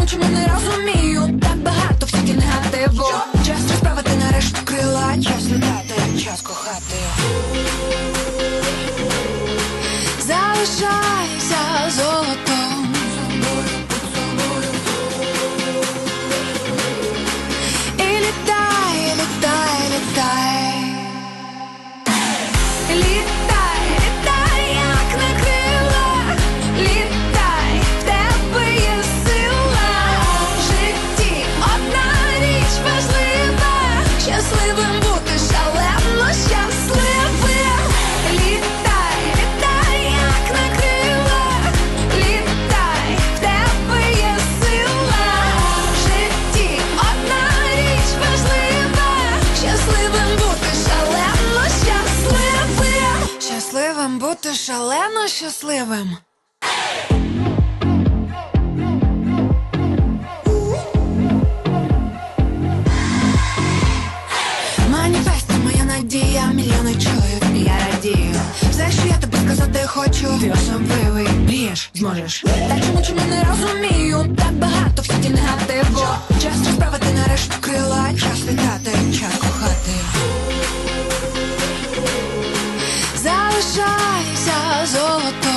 Та чому чому не розумію? Щасливим бути шалено щасливим. Літай, літай, як на крилах, літай, в тебе є сила. Житті одна річ важлива, щасливим бути шалено щасливим. Щасливим бути шалено щасливим. Мільйони чують, я радію. Все, що я тобі сказати хочу, ти особливий, мрієш, зможеш. Та чому чому не розумію? Так багато всякі негативу. Час розправити нарешті крила, час літати, час кохати. Залишайся золотом.